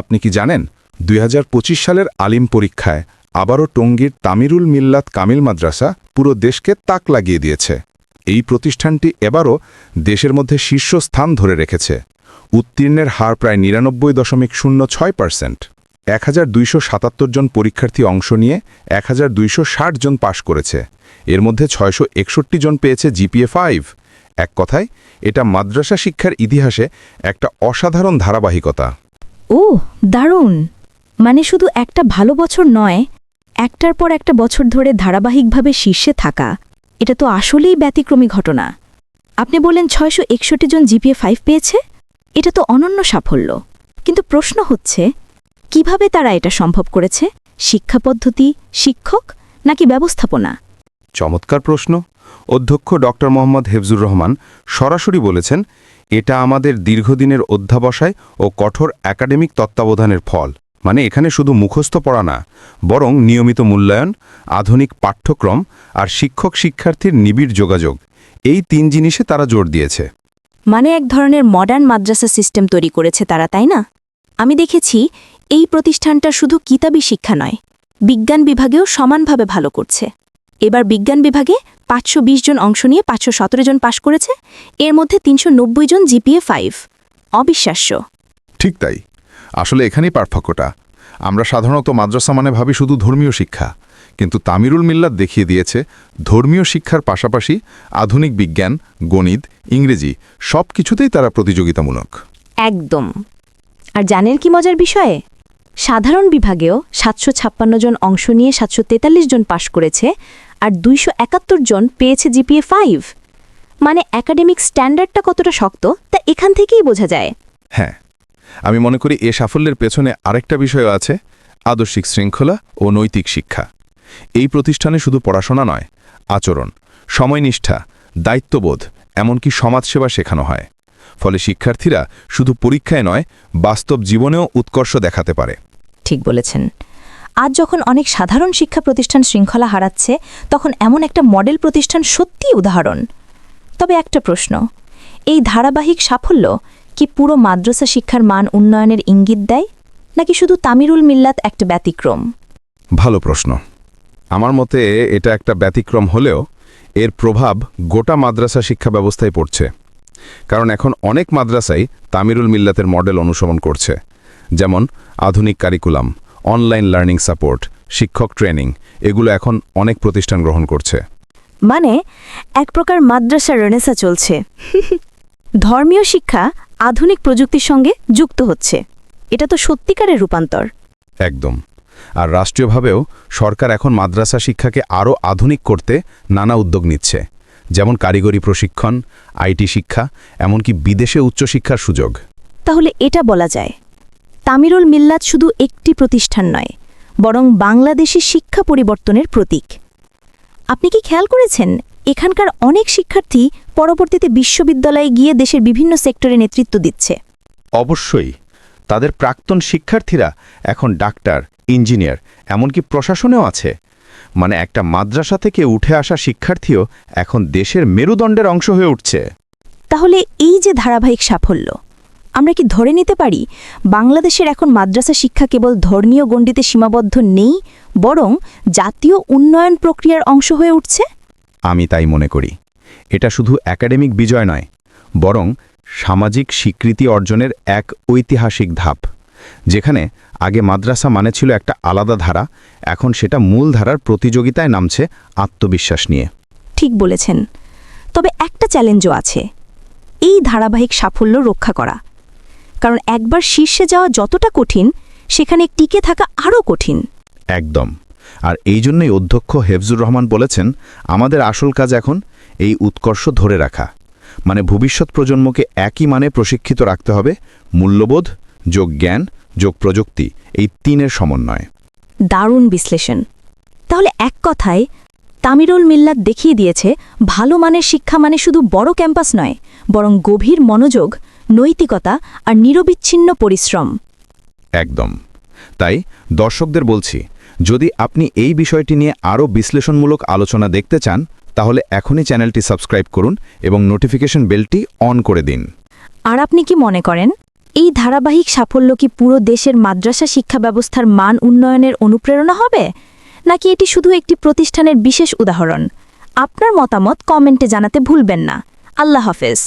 আপনি কি জানেন? দুই হাজার পঁচিশ সালের আলিম পরীক্ষায় আবারও টঙ্গীর তামিরুল মিল্লাত কামিল মাদ্রাসা পুরো দেশকে তাক লাগিয়ে দিয়েছে। এই প্রতিষ্ঠানটি এবারও দেশের মধ্যে শীর্ষস্থান ধরে রেখেছে। উত্তীর্ণের হার প্রায় নিরানব্বই দশমিক শূন্য ছয় পার্সেন্ট। এক হাজার দুইশো সাতাত্তর জন পরীক্ষার্থী অংশ নিয়ে এক হাজার দুইশো ষাট জন পাশ করেছে। এর মধ্যে ছয়শো একষট্টি জন পেয়েছে জিপিএ ফাইভ। এক কথায়, এটা মাদ্রাসা শিক্ষার ইতিহাসে একটা অসাধারণ ধারাবাহিকতা। ও দারুণ। মানে শুধু একটা ভালো বছর নয়, একটার পর একটা বছর ধরে ধারাবাহিকভাবে শীর্ষে থাকা। এটা তো আসলেই ব্যতিক্রমী ঘটনা। আপনি বলেন ছয়শো একষট্টি জন জিপিএ ফাইভ পেয়েছে? এটা তো অনন্য সাফল্য। কিন্তু প্রশ্ন হচ্ছে, কীভাবে তারা এটা সম্ভব করেছে? শিক্ষা পদ্ধতি, শিক্ষক, নাকি ব্যবস্থাপনা? চমৎকার প্রশ্ন। অধ্যক্ষ ড মোহাম্মদ হেফজুর রহমান সরাসরি বলেছেন এটা আমাদের দীর্ঘদিনের অধ্যাবসায় ও কঠোর একাডেমিক তত্ত্বাবধানের ফল। মানে এখানে শুধু মুখস্থ পড়া না, বরং নিয়মিত মূল্যায়ন, আধুনিক পাঠ্যক্রম আর শিক্ষক শিক্ষার্থীর নিবিড় যোগাযোগ, এই তিন জিনিসে তারা জোর দিয়েছে। মানে এক ধরনের মডার্ন মাদ্রাসা সিস্টেম তৈরি করেছে তারা, তাই না? আমি দেখেছি এই প্রতিষ্ঠানটা শুধু কিতাবী শিক্ষা নয়, বিজ্ঞান বিভাগেও সমানভাবে ভালো করছে। এবার বিজ্ঞান বিভাগে পাঁচশো বিশ জন অংশ নিয়ে পাঁচশো সতেরো জন পাশ করেছে এর মধ্যে তিনশো নব্বই জন জিপিএ ফাইভ। অবিশ্বাস্য। ঠিক তাই। আসলে এখানেই পার্থক্যটা। আমরা সাধারণত মাদ্রাসা মানে ভাবি শুধু ধর্মীয় শিক্ষা কিন্তু তামিরুল মিল্লাত দেখিয়ে দিয়েছে ধর্মীয় শিক্ষার পাশাপাশি আধুনিক বিজ্ঞান গণিত ইংরেজি সব কিছুতেই তারা প্রতিযোগিতামূলক। একদম। আর জানেন কি মজার বিষয়ে? সাধারণ বিভাগেও সাতশো ছাপ্পান্ন জন অংশ নিয়ে সাতশো তেতাল্লিশ জন পাশ করেছে আর দুইশো একাত্তর জন পেয়েছে জিপিএ ফাইভ। মানে একাডেমিক স্ট্যান্ডার্ডটা কতটা শক্ত তা এখান থেকেই বোঝা যায়। হ্যাঁ আমি মনে করি এ সাফল্যের পেছনে আরেকটা বিষয় আছে আদর্শিক শৃঙ্খলা ও নৈতিক শিক্ষা। এই প্রতিষ্ঠানে শুধু পড়াশোনা নয় আচরণ সময়নিষ্ঠা দায়িত্ববোধ এমনকি সমাজসেবা শেখানো হয়। ফলে শিক্ষার্থীরা শুধু পরীক্ষায় নয় বাস্তব জীবনেও উৎকর্ষ দেখাতে পারে। ঠিক বলেছেন। আজ যখন অনেক সাধারণ শিক্ষা প্রতিষ্ঠান শৃঙ্খলা হারাচ্ছে, তখন এমন একটা মডেল প্রতিষ্ঠান সত্যিই উদাহরণ। তবে একটা প্রশ্ন, এই ধারাবাহিক সাফল্য কি পুরো মাদ্রাসা শিক্ষার মান উন্নয়নের ইঙ্গিত দেয়, নাকি শুধু তামিরুল মিল্লাত একটা ব্যতিক্রম? ভালো প্রশ্ন। আমার মতে এটা একটা ব্যতিক্রম হলেও এর প্রভাব গোটা মাদ্রাসা শিক্ষা ব্যবস্থায় পড়ছে। কারণ এখন অনেক মাদ্রাসাই তামিরুল মিল্লাতের মডেল অনুসরণ করছে, যেমন আধুনিক কারিকুলাম অনলাইন লার্নিং সাপোর্ট শিক্ষক ট্রেনিং এগুলো এখন অনেক প্রতিষ্ঠান গ্রহণ করছে। মানে এক প্রকার মাদ্রাসা রেনেসা চলছে। ধর্মীয় শিক্ষা আধুনিক প্রযুক্তির সঙ্গে যুক্ত হচ্ছে। এটা তো সত্যিকারের রূপান্তর। একদম। আর রাষ্ট্রীয়ভাবেও সরকার এখন মাদ্রাসা শিক্ষাকে আরও আধুনিক করতে নানা উদ্যোগ নিচ্ছে। যেমন কারিগরি প্রশিক্ষণ আইটি শিক্ষা এমনকি বিদেশে উচ্চশিক্ষার সুযোগ। তাহলে এটা বলা যায়। তামিরুল মিল্লাত শুধু একটি প্রতিষ্ঠান নয় বরং বাংলাদেশি শিক্ষা পরিবর্তনের প্রতীক। আপনি কি খেয়াল করেছেন? এখানকার অনেক শিক্ষার্থী পরবর্তীতে বিশ্ববিদ্যালয়ে গিয়ে দেশের বিভিন্ন সেক্টরে নেতৃত্ব দিচ্ছে। অবশ্যই তাদের প্রাক্তন শিক্ষার্থীরা এখন ডাক্তার ইঞ্জিনিয়ার এমনকি প্রশাসনেও আছে। মানে একটা মাদ্রাসা থেকে উঠে আসা শিক্ষার্থীও এখন দেশের মেরুদণ্ডের অংশ হয়ে উঠছে। তাহলে এই যে ধারাবাহিক সাফল্য আমরা কি ধরে নিতে পারি? বাংলাদেশের এখন মাদ্রাসা শিক্ষা কেবল ধর্মীয় গণ্ডিতে সীমাবদ্ধ নেই বরং জাতীয় উন্নয়ন প্রক্রিয়ার অংশ হয়ে উঠছে? আমি তাই মনে করি। এটা শুধু একাডেমিক বিজয় নয় বরং সামাজিক স্বীকৃতি অর্জনের এক ঐতিহাসিক ধাপ। যেখানে আগে মাদ্রাসা মানে ছিল একটা আলাদা ধারা এখন সেটা মূল ধারার প্রতিযোগিতায় নামছে আত্মবিশ্বাস নিয়ে। ঠিক বলেছেন। তবে একটা চ্যালেঞ্জও আছে। এই ধারাবাহিক সাফল্য রক্ষা করা। কারণ একবার শীর্ষে যাওয়া যতটা কঠিন সেখানে টিকে থাকা আরও কঠিন। একদম। আর এই জন্যই অধ্যক্ষ হেফজুর রহমান বলেছেন আমাদের আসল কাজ এখন এই উৎকর্ষ ধরে রাখা। মানে ভবিষ্যৎ প্রজন্মকে একই মানে প্রশিক্ষিত রাখতে হবে মূল্যবোধ যোগ জ্ঞান যোগ প্রযুক্তি এই তিনের সমন্বয়। দারুণ বিশ্লেষণ। তাহলে এক কথায় তামিরুল মিল্লাত দেখিয়ে দিয়েছে ভালো মানের শিক্ষা মানে শুধু বড় ক্যাম্পাস নয় বরং গভীর মনোযোগ নৈতিকতা আর নিরবিচ্ছিন্ন পরিশ্রম। একদম। তাই দর্শকদের বলছি যদি আপনি এই বিষয়টি নিয়ে আরও বিশ্লেষণমূলক আলোচনা দেখতে চান তাহলে এখনই চ্যানেলটি সাবস্ক্রাইব করুন এবং নোটিফিকেশন বেলটি অন করে দিন। আর আপনি কি মনে করেন এই ধারাবাহিক সাফল্য কি পুরো দেশের মাদ্রাসা শিক্ষা ব্যবস্থার মান উন্নয়নের অনুপ্রেরণা হবে? নাকি এটি শুধু একটি প্রতিষ্ঠানের বিশেষ উদাহরণ? আপনার মতামত কমেন্টে জানাতে ভুলবেন না। আল্লাহ হাফেজ।